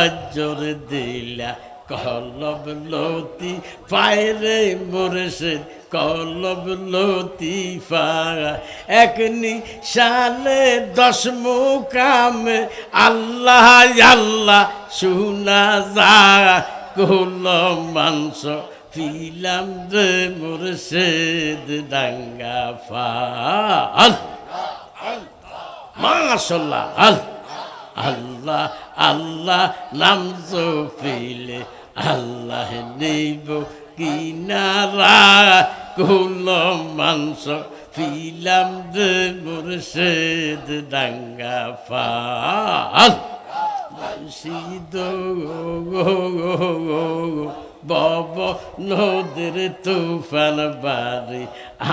মৌতাওয়াজর দিলা কলব লতি, পায়রে মুর্শিদ কলব লতি ফারা এক নিশালে দশ মুকামে, আল্লাহ আল্লাহ শুনা যা কুল মাংস ফিলাম রে মুর্শিদ ডাঙ্গা ফা। মাশাল্লাহ, আল্লাহ আল্লাহ আল্লাহ নাম জপিলে আল্লাহ নেব কিনারা কুল মাংস ফিলাম দে মুর্শিদ ডাঙ্গা ফাল। মুর্শিদ বব নদের তুফান বাড়ি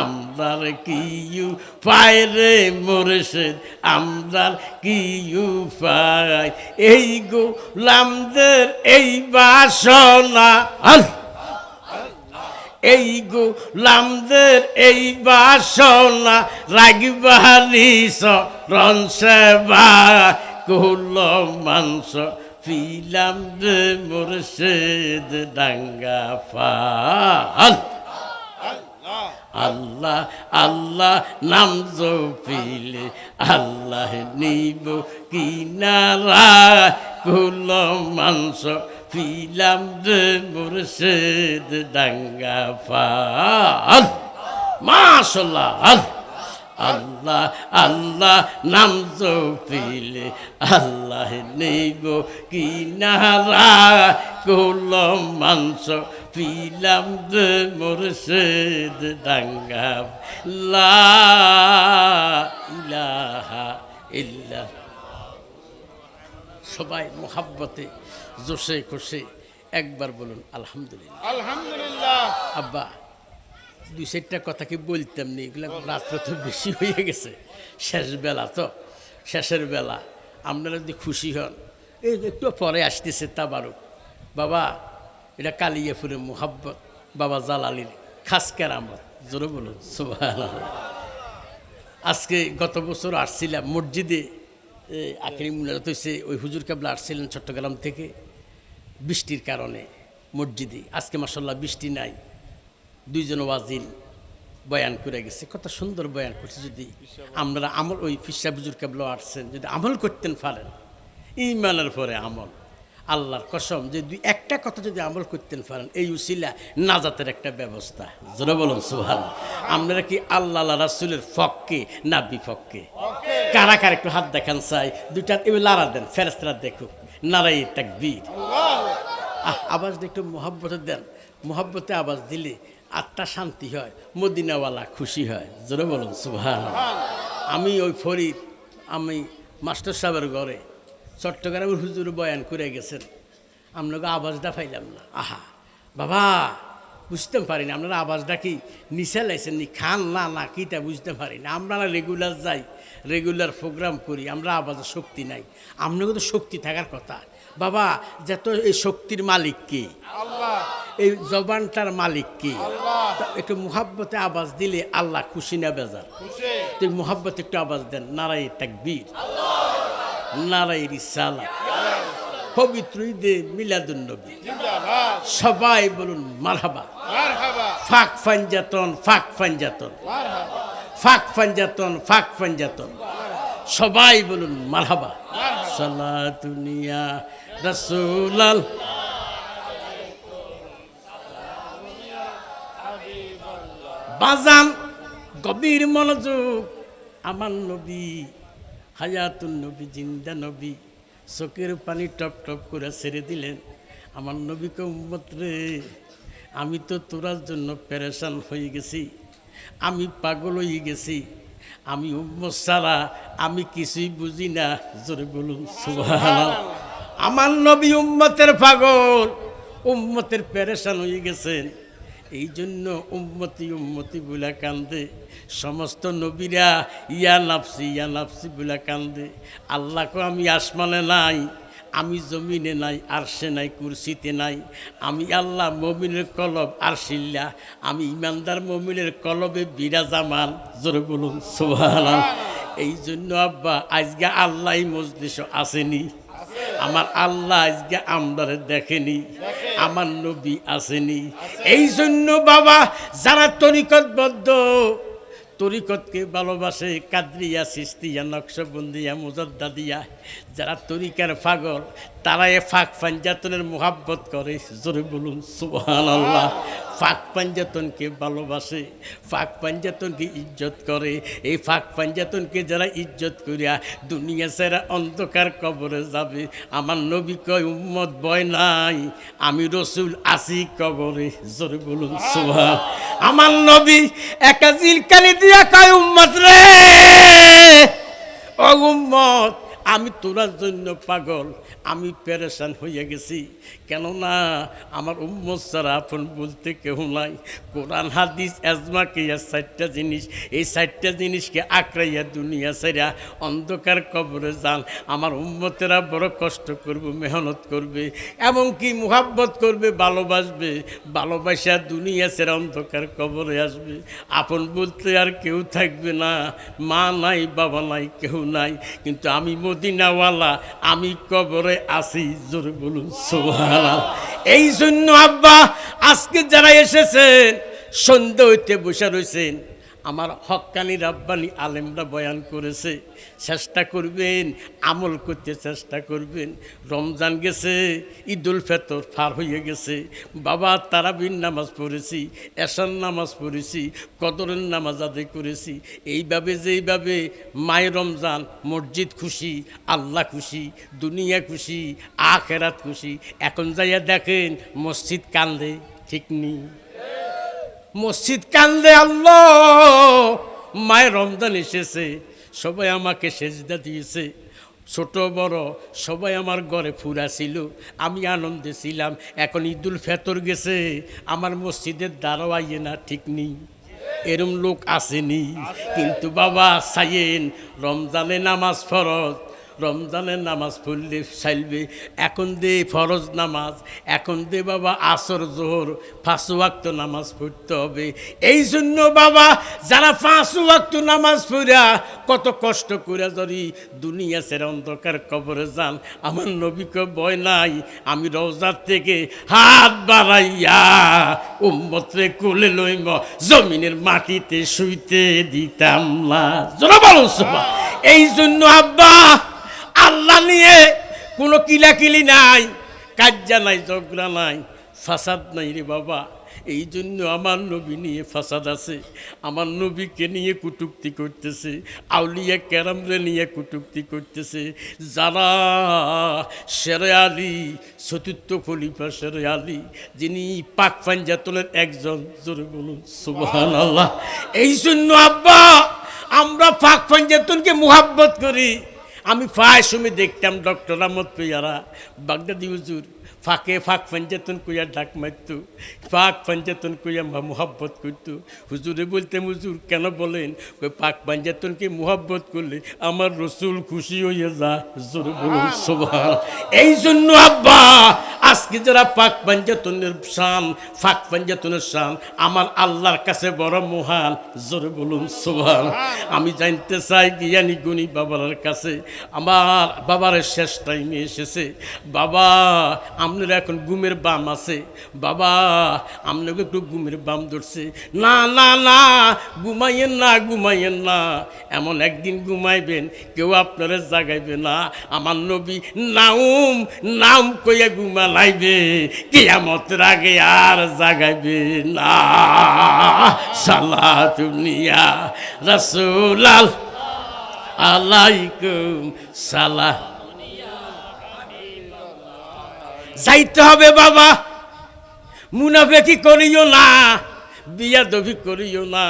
আমরার কিউ পায় রে মুর্শিদ আমরার কিউ পায়। এই গো লামদের এই বাসনা এই গো লামদের এই বাসনা রাগবাহারি রন সেবা। কুল মাংস, ফিলাম রে মুর্শিদ ডাঙ্গা ফাল। আল্লাহ আল্লাহ, নাম জপিলে আল্লাহ নিব কিনারা। মাংস, ফিলাম রে ফাল। আল্লাহ আল্লাহ আল্লাহ নাম জপিলে আল্লাহ নেইব কিনারা কুল মাংস পিলাম দে মুর্শিদ ডাঙ্গা। লা ইলাহা ইল্লা সবাই মোহাব্বতে জোশে খুশি একবার বলুন আলহামদুলিল্লাহ। আলহামদুলিল্লাহ। আব্বা দুই চারটা কথা কি বলতাম নি? এগুলো রাত্রে তো বেশি হয়ে গেছে। শেষ বেলা তো, শেষের বেলা। আপনারা যদি খুশি হন। এই একটু পরে আসতেছে তা তাবারুক। বাবা, এটা কালিয়াপুরের মোহাব্বত, বাবা জালালির খাস কেরামত। জোরে বলুন আজকে গত বছর আসছিলাম মসজিদে আখেরি মুনাজাত হয়েছে ওই হুজুর কাবলা আসছিলেন চট্টগ্রাম থেকে। বৃষ্টির কারণে মসজিদে। আজকে মাসাল্লাহ বৃষ্টি নাই। দুইজন ওয়াজিন বয়ান করে গেছে। কত সুন্দর বয়ান করছে যদি আমরা আমল ওই ফিসা বুজুর কাবলা আসছেন, যদি আমল করতেন পারেন। ইমানের পরে আমল। আল্লাহর কসম, যে দুই একটা কথা যদি আমল করতেন পারেন, এই উসিলা নাজাতের একটা ব্যবস্থা। জোরে বলুন সুহান আপনারা কি আল্লাহ রাসুলের ফককে না বিপক্ষে কারা কার একটু হাত দেখান চাই। দুইটা এবার লাড়া দেন ফেরেস্তারা দেখুক। নারাই তাকবীর। আহ, আওয়াজ একটু মোহাব্বতে দেন। মোহাব্বতে আওয়াজ দিলে আত্মা শান্তি হয়, মদিনাওয়ালা খুশি হয়। জোরে বলুন সুভান আমি ওই ফরিদ, আমি মাস্টার সাহেবের ঘরে চট্টগ্রামের হুজুর বয়ান করে গেছেন। আপনাকে আওয়াজটা পাইলাম না। আহা, বাবা, বুঝতে পারি না, আপনারা আওয়াজটা কি নিচে লাইছেন নি? খান না না, কিটা বুঝতে পারি না। আমরা রেগুলার যাই, রেগুলার প্রোগ্রাম করি, আমরা আওয়াজের শক্তি নাই। আপনাকে তো শক্তি থাকার কথা। বাবা যত এই শক্তির মালিক কে? এই জবানটার মালিক কে? একটু মুহাব্বতে আওয়াজ দিলে আল্লাহ খুশি না বেজার? তুই মুহাব্বতে একটু আওয়াজ দেন নারাই তাকবীর। নারাই রিসালা। পবিত্র ঈদে মিলাদুন নবী। সবাই বলুন মারহাবা। ফাক ফাঞ্জাতন ফাক ফাঞ্জাতন। ফাক ফাঞ্জাতন ফাক ফাঞ্জাতন। সবাই বলুন, মারহাবা। সালাতুনিয়া রাসূলাল। বাজান, গভীর মনোযোগ, আমার নবী, হায়াতুন নবী, জিন্দা নবী, চোখের পানি টপ টপ করে ছেড়ে দিলেন। আমার নবীকে উম্মত রে, আমি তো তোরার জন্য পেরেশান হয়ে গেছি, আমি পাগল হয়ে গেছি। আমি উম্মসালা আমি কিছুই বুঝি না। জোরে বলুন আমার নবী উম্মতের পাগল, উম্মতের পেরেশান হয়ে গেছেন। এই জন্য উম্মতি উম্মতি বলে কান্দে। সমস্ত নবীরা, ইয়া নাফসি ইয়া নাফসি বলে কান্দে। আল্লাহকে আমি আসমানে নাই। আমি জমিনে নাই আরশে নাই কুরসিতে নাই। আমি আল্লাহ মমিনের কলব আরশিল্লা। আমি ইমানদার মমিনের কলবে বিরাজামান জোরে বলুন সোহান এই জন্য আব্বা আজকে আল্লাহ মজলিস আসেনি। আমার আল্লাহ আজকে আমদারে দেখেনি। আমার নবী আসেনি। এই জন্য বাবা যারা তরিকতবদ্ধ তরিকতকে ভালোবাসে কাদরিয়া সিস্তিয়া নকশবন্দিয়া মুজদ্দাদিয়া যারা তরিকার পাগল তারা এ ফাঁক পাঞ্জাতনের মোহাব্বত করে, জোরে বলুন সুবহান আল্লাহ ফাঁক পাঞ্জাতনকে ভালোবাসে, ফাঁক পাঞ্জাতনকে ইজ্জত করে। এই ফাঁক পাঞ্জাতনকে যারা ইজ্জত করিয়া দুনিয়া সেরা অন্ধকার কবরে যাবে, আমার নবী কয়, উম্মত বয় নাই, আমি রসুল আসি কবরে। জোরে বলুন, সুবহান। আমার নবী একাজিল কালি দিয়া কয়, উম্মত রে, ও উম্মত আমি তোরার জন্য পাগল আমি পেরেশান হয়ে গেছি। কেননা আমার উম্মত ছাড়া আপন বলতে কেউ নাই। কোরআন, হাদিস এজমা কেয়া চারটা জিনিস। এই চারটা জিনিসকে আঁকড়াইয়া দুনিয়া সেরা অন্ধকার কবরে যান। আমার উম্মতেরা বড় কষ্ট করবে, মেহনত করবে, এমনকি মুহাব্বত করবে, ভালোবাসবে। ভালোবাসা দুনিয়া সেরা অন্ধকার কবরে আসবে। আপন বলতে আর কেউ থাকবে না। মা নাই, বাবা নাই কেউ নাই। কিন্তু আমি মদিনাওয়ালা, আমি কবরে আসি জোরে বলুন এই জন্য আব্বা আজকে যারা এসেছেন সন্ধ্যা হইতে বসে রয়েছেন আমার হক্কানি রাব্বানি আলেমরা বয়ান করেছে, চেষ্টা করবেন, আমল করতে চেষ্টা করবেন। রমজান গেছে, ঈদুল ফেতর ফার হয়ে গেছে। বাবা তারাবিন নামাজ পড়েছি এশান নামাজ পড়েছি, কদরের নামাজ আদায় করেছি। এইভাবে, যেইভাবে মায়ের রমজান, মসজিদ খুশি, আল্লাহ খুশি, দুনিয়া খুশি, আখেরাত খুশি। এখন যাইয়া দেখেন, মসজিদ কান্দে, ঠিক নেই। মসজিদ কান্দে আল্লাহ। মায়ের রমজান এসেছে, সবাই আমাকে সেজদা দিয়েছে। ছোট, বড়, সবাই আমার ঘরে ফুরা ছিল, আমি আনন্দে ছিলাম। এখন ঈদুল ফেতর গেছে, আমার মসজিদের আইয়ে না, ঠিক নেই। এরম লোক আসেনি। কিন্তু বাবা সাইয়েন, রমজানে নামাজ ফরজ রমজানের নামাজ পড়লে চাইলবে এখন দে ফরজ নামাজ, এখন দে বাবা আসর, জোহর, পাঁচ ওয়াক্ত নামাজ পড়তে হবে। এই জন্য বাবা, যারা পাঁচ ওয়াক্ত নামাজ পড়া, কত কষ্ট করে যদি দুনিয়া সেরা অন্ধকার কবরে যান। আমার নবীকে ভয় নাই, আমি রোজার থেকে হাত বাড়াইয়া উম্মতরে কোলে লইম, জমিনের মাটিতে শুইতে দিতাম না। জোরা বলো। এই জন্য আব্বা আল্লাহ নিয়ে কোনো কিলাকিলি নাই। কাজ্জা নাই, ঝগড়া নাই, ফাসাদ নাই রে বাবা। এই জন্য আমার নবী নিয়ে ফাসাদ আছে, আমার নবীকে নিয়ে কুটুক্তি করতেছে, আউলিয়া ক্যারামরে নিয়ে কুটুক্তি করতেছে। যারা শেরে আলী, চতুর্থ খলিফা শেরে আলী, যিনি পাক পাঞ্জাতনের একজন, জোরে বলুন সুবহান আল্লাহ এই জন্য আব্বা, আমরা পাক পাঞ্জাতনকে মুহাব্বত করি। আমি ফায় সময় দেখতাম, ডক্টর আহমদ পেয়ারা বাগদাদি হুজুর, ফাঁকে ফাঁক পঞ্চেতন কুইয়া ডাক মারত ফাঁক পঞ্চেতন কুইয়া মোহাব্বত করতো। হুজুরে বলতে হুজুর, কেন বলেন? ওই পাক পঞ্চেতনকে মোহাব্বত করলে আমার রসুল খুশি হয়ে যা? হুজুর বলুন সোভান এই জন্য আব্বা আজকে যারা পাক পঞ্চাতনের শান ফাঁক পঞ্চাতনের শান আমার আল্লাহর কাছে বড় মহান, জোরে বলুন সোভান আমি জানতে চাই জ্ঞানী গুণী বাবার কাছে, আমার বাবার শেষ টাইমে এসেছে। বাবা, আপনার এখন গুমের বাম আছে। বাবা, আপনাকে একটু গুমের বাম ধরছে। না না না, ঘুমাইয়েন না ঘুমাইয়েন না। এমন একদিন ঘুমাইবেন, কেউ আপনারা জাগাইবে না। আমার নবী নাউম নাম কইয়া ঘুমা লাইবে কেয়ামতের আগে আর জাগাইবে না। সালা দুনিয়া রসুলাল, আলাইকুম সালাহ যাইতে হবে বাবা, মুনাফেকি করিও না বিয়া দবি করিও না।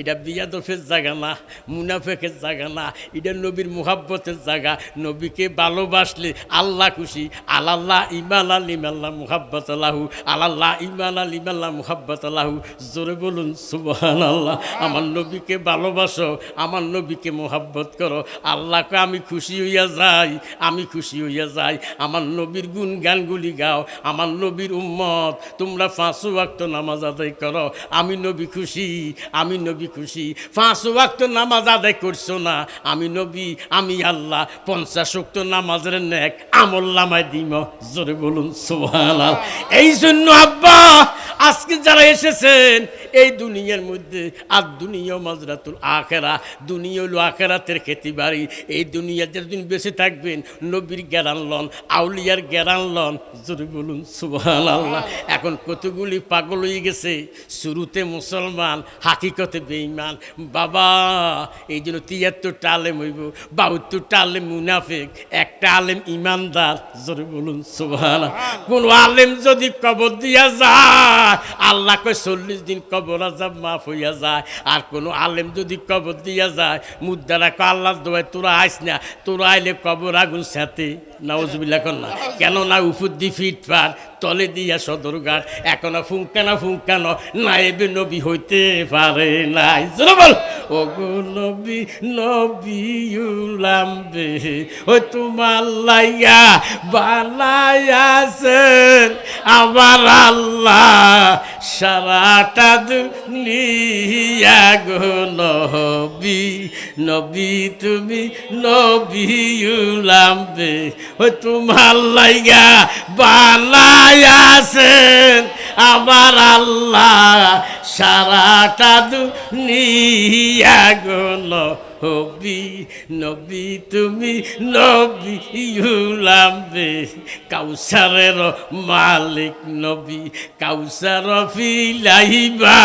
এটা বিয়াদফের জায়গা না, মুনাফেকের জায়গা না, এটা নবীর মুহাব্বতের জায়গা। নবীকে ভালোবাসলে আল্লাহ খুশি, আলাল্লাহ ইমান আল ইমাল্লাহ মুহাব্বত আল্লাহু আলাল্লাহ ইমান আল ইমাল্লাহ মুহাব্বত আল্লাহু জোরে বলুন সুবহান আল্লাহ আমার নবীকে ভালোবাসো, আমার নবীকে মোহাব্বত করো। আল্লাহকে আমি খুশি হইয়া যাই, আমি খুশি হইয়া যাই। আমার নবীর গুণ গানগুলি গাও, আমার নবীর উম্মত, তোমরা পাঁচ ওয়াক্ত নামাজ আদায় করো। আমি নবী খুশি, আমি নবী খুশি। পাঁচ ওয়াক্ত নামাজ আদায় করছ না। আমি নবী আমি আল্লাহ। পঞ্চাশ ওয়াক্ত নামাজের নেক আমল নামায় দিম। জোরে বলুন সোহান এই জন্য আব্বা আজকে যারা এসেছেন এই দুনিয়ার মধ্যে আর দুনিয়া মাজরাতুল আখেরা দুনিয়া হলো আখেরাতের খেতি বাড়ি এই দুনিয়া যেদিন বেঁচে থাকবেন, নবীর জ্ঞান লন, আউলিয়ার জ্ঞান লন। জোরে বলুন সুবহান আল্লাহ এখন কতগুলি পাগল হয়ে গেছে, শুরুতে মুসলমান, হাকিকতে বেঈমান। বাবা, এই জন্য তিয়াত্তরটা আলেম হইব বাহাত্তরটা আলেম মুনাফেক, একটা আলেম ইমানদার। জোরে বলুন সুবহান কোন আলেম যদি কবর দিয়া যায় আল্লাহ কয়, চল্লিশ দিন কবর আজাব মাফ হইয়া যায়। আর কোনো আলেম যদি কবর দিয়া যায় মুদ্রারা কয় আল্লাহ দোয়ায় তোরা আইস না, তোরা আইলে কবর আগুন সাথে নাউজবিল্লা কর না কেন না উপর দি ফিট পার তলে দিয়া সদরঘাট এখনও ফুঙ্কানো ফুঙ্কানো নাইবে নবী হইতে পারে নাই। বল। ও নবী নবী উলামবে ও তোমার লাইয়া বানায়াছেন আমার আল্লাহ। সারাটা দুনিয়া গো নবী নবী তুমি নবী তোমার তোমার লাইয়া বানায়াছেন আমার আল্লাহ সারাটা দুনিয়া গো নবী নবী তুমি নবী ইউলামবে। কাউসারের মালিক নবী, কাউসার ফিলাইবা।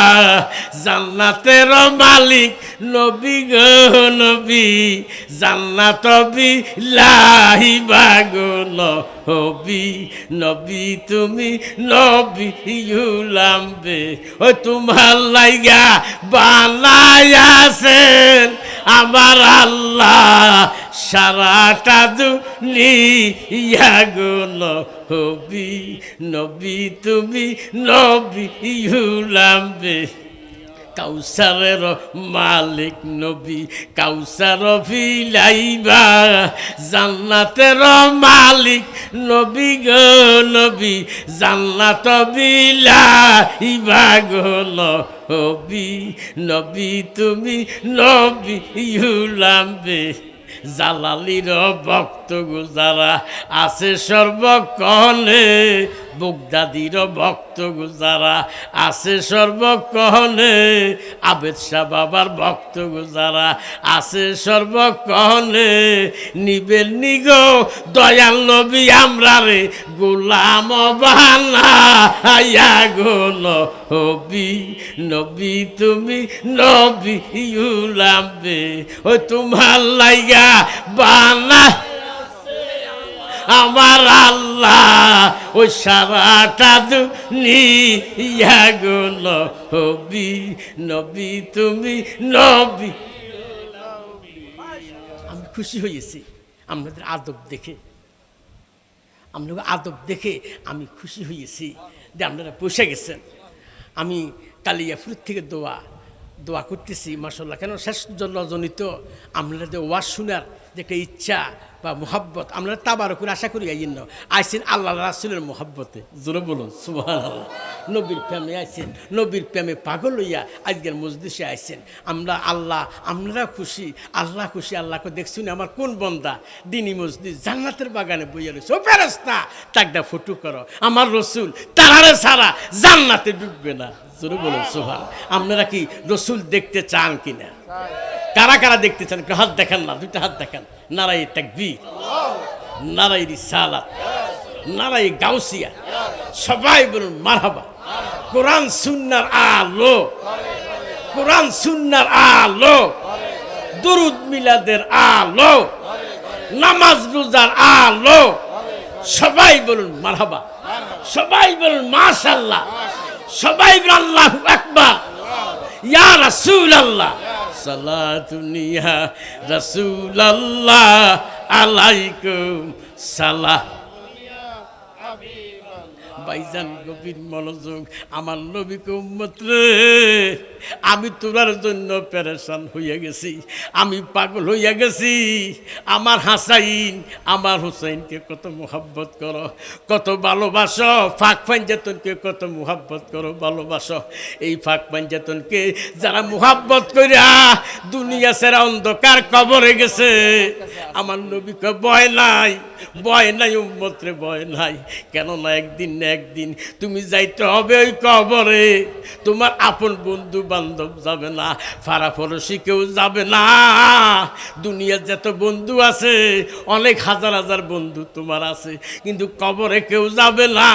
জান্নাতের মালিক নবী গো নবী, জান্নাত বিলাহিবা গো নবী। নবী তুমি নবী ইউলামবে। ও তোমার লাইগা বানায়াছেন। আমার আল্লাহ সারাটা দুনিয়া গো হবি নবী তুমি নবী ইউলামবে কাউসারের মালিক নবী, কাউসার ফিলাইবা, জান্নাতের মালিক নবী গো নবী, জান্নাত বিলাইবা গো নবী নবী তুমি নবী ইউলামবে জালালির ভক্ত গুজারা আছে সর্বকহনে বুগদাদির ভক্ত গুজারা আছে সর্বকহনে আবেদ শাহ বাবার ভক্ত গুজারা আছে সর্বকহনে নিবেন নিগ দয়াল নবী আমরা রে, গোলাম বানায়া গো নবী নবী তুমি নবী ইউলামবে ও তোমার লাইগা বানা আমার আল্লাহ ওই সারাটা দুনিয়া গো নবী তুমি নবী। আমি খুশি হয়েছি, আপনাদের আদব দেখে। আপনাদের আদব দেখে আমি খুশি হয়েছি যে আপনারা বসে গেছেন। আমি কালিয়াফুর থেকে দোয়া দোয়া করতেছি মাসাল্লাহ কেন শেষ রজনীত আপনারা যে ওয়াজ শোনার যে ইচ্ছা বা মোহাব্বত। আমরা তাবার করে আশা করি আইন না আইসেন আল্লাহ রাসুলের মোহাব্বতে। জোরে বলুন সুবাহ আল্লাহ নবীর প্রেমে আইসেন নবীর প্রেমে পাগল হইয়া আজকের মসজিষে আইসেন আমরা আল্লাহ, আমরা খুশি, আল্লাহ খুশি, আল্লাহকে দেখছি না, আমার কোন বন্দা? দিনী মসজিদ জান্নাতের বাগানে বইয়া রয়েছে ও ফেরস্তা তাকটা ফটো করো। আমার রসুল তাহারে সারা জান্নাতে ডুববে না। জোরে বলুন সোহান আপনারা কি রসুল দেখতে চান কিনা? কারা কারা দেখতেছেন? একটু হাত দেখান না, দুইটা হাত দেখান। নারাই তাকবীর নারাই রিসালাত নারাই গাউসিয়া, সবাই বলুন মারহাবা। কোরআন সুন্নার আলো, কোরআন সুন্নার আলো, দুরুদ মিলাদের আলো, নামাজ রোজার আলো, সবাই বলুন মারহাবা। সবাই বলুন মাশাল্লাহ সবাই বলুন আল্লাহু আকবার। ইয়া রাসূল আল্লাহ সালাতুনিয়া রাসূল আল্লাহ আলাইকুম সালাম। ভাইজান গভীর মনোযোগ। আমার নবীকে উম্মত রে, আমি তোরার জন্য পেরেশান হইয়া গেছি, আমি পাগল হইয়া গেছি। আমার হাসাইন, আমার হুসাইনকে কত মোহাব্বত করো, কত ভালোবাসো, ফাঁক পাঞ্জাতনকে কত মোহাব্বত করো, ভালোবাসো। এই ফাঁক পাঞ্জাতনকে যারা মোহাব্বত করিয়া দুনিয়া সেরা অন্ধকার কবরে গেছে, আমার নবীকে ভয় নাই ভয় নাই, উম্মতরে ভয় নাই। কেননা একদিন না একদিন তুমি যাইতে হবে ওই কবরে। তোমার আপন বন্ধু বান্ধব যাবে না ফারাফরসি কেউ যাবে না। দুনিয়ার যত বন্ধু আছে, অনেক হাজার হাজার বন্ধু তোমার আছে। কিন্তু কবরে কেউ যাবে না,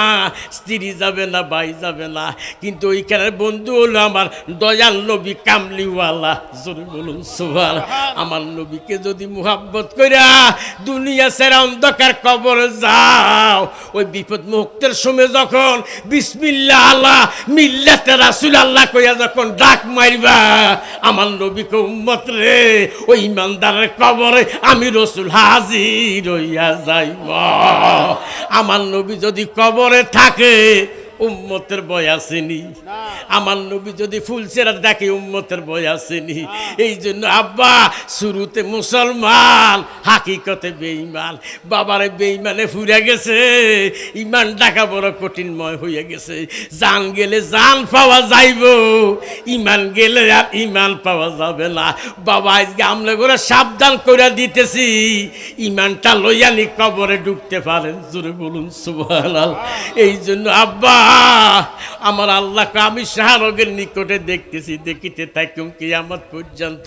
স্ত্রী যাবে না, ভাই যাবে না। কিন্তু ওইখানের বন্ধু হলো আমার দয়াল নবী কামলিওয়ালা। জোরে বলুন সুভার আমার নবীকে যদি মুহাব্বত কইরা দুনিয়া সেরা অন্ধকার কবরে যাও, ওই বিপদ মুক্তের সময় যখন বিসমিল্লা আল্লাহ মিল্লাতে রাসুল আল্লাহ কইয়া যখন ডাক মারবা, আমার নবীকে উম্মত রে, ওই ইমানদারের কবরে আমি রসুল হাজির হইয়া যাইব। আমার নবী যদি কবরে থাকে উম্মতের বয় আসেনি। আমার নবী যদি ফুল চেরা দেখে উম্মতের বয় আসেনি। এই জন্য আব্বা শুরুতে মুসলমান হাকিকতে বেঈমান। বাবারে বেঈমানে ফুরে গেছে। ইমান ডাকা বড় কঠিনময় হয়ে গেছে। জান গেলে জান পাওয়া যাইব। ইমান গেলে আর ইমান পাওয়া যাবে না। বাবা আজকে আমরা করে সাবধান করে দিতেছি। ইমানটা লইয়ানি কবরে ঢুকতে পারেন। জোরে বলুন সুবহানাল্লাহ। এই জন্য আব্বা আমার আল্লাহকে আমি শাহরগের নিকটে দেখতেছি, দেখিতে থাকুম কি আমার পর্যন্ত।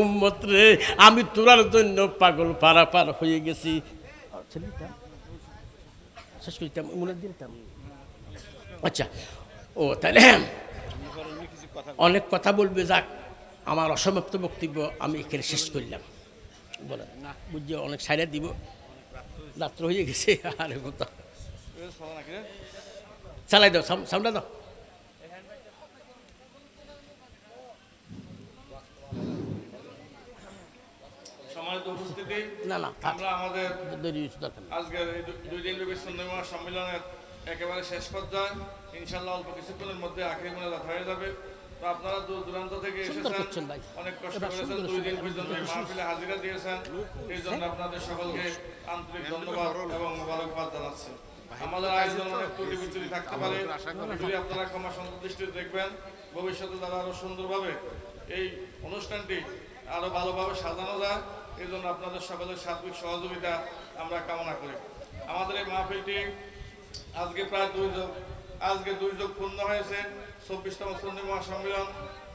উম্মত রে, আমি তোরার জন্য পাগল পারা পার হয়ে গেছি। আচ্ছা ও, তাহলে অনেক কথা বলবে, যাক, আমার অসমাপ্ত বক্তব্য আমি এখানে শেষ করলাম। বলে, না বুঝছি অনেক সাইডে দিব। রাত্র হয়ে গেছে, আরে কথা চালাই দাও সাম- সামনে দাও না না আমরা আমাদের দেরি হচ্ছে, দরকার নেই। আজকের দুই দিন ব্যাপী সুন্দরমা সম্মেলনের একেবারে শেষ পর্যায়ে ইনশাল্লাহ অল্প কিছুক্ষণের মধ্যে আখেরি মোনাজাত হয়ে যাবে। তো আপনারা দূর দূরান্ত থেকে সুন্দর এসেছেন অনেক কষ্ট করেছেন দুই দিন পর্যন্ত মাহফিলে হাজিরা দিয়েছেন। এই জন্য আপনাদের সকলকে আন্তরিক ধন্যবাদ এবং মোবারকবাদ জানাচ্ছি। আমাদের আয়োজন অনেক ত্রুটি থাকতে পারে। যদি আপনারা ক্ষমা সুন্দর দৃষ্টিতে দেখবেন ভবিষ্যতে তারা আরও সুন্দরভাবে এই অনুষ্ঠানটি আরও ভালোভাবে সাজানো যায় এই জন্য আপনাদের সকলের সার্বিক সহযোগিতা আমরা কামনা করি। আমাদের এই মাহফিলটি আজকে প্রায় দুই যোগ আজকে দুই যোগ পূর্ণ হয়েছে চব্বিশতম সন্ধি মহাসম্মেলন।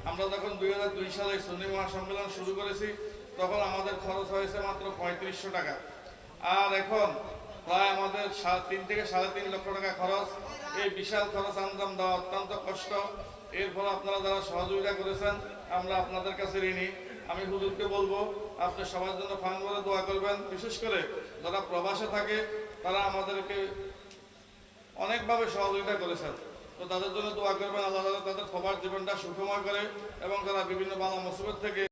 আমরা যখন দুই হাজার দুই সালে সন্ধি মহাসম্মেলন শুরু করেছি তখন আমাদের খরচ হয়েছে মাত্র পঁয়ত্রিশশো টাকা। আর এখন প্রায় আমাদের তিন থেকে সাড়ে তিন লক্ষ টাকা খরচ। এই বিশাল খরচ আঞ্জাম দেওয়া অত্যন্ত কষ্ট। এরপর আপনারা যারা সহযোগিতা করেছেন, আমরা আপনাদের কাছে ঋণী। আমি হুজুরকে বলব, আপনি সবার জন্য ফান বলে দোয়া করবেন। বিশেষ করে যারা প্রবাসে থাকে, তারা আমাদেরকে অনেকভাবে সহযোগিতা করেছেন। তো তাদের জন্য দোয়া করবেন, আল্লাহ তাদের সবার জীবনটা সুখময় করে এবং তারা বিভিন্ন বালা মুসিবত থেকে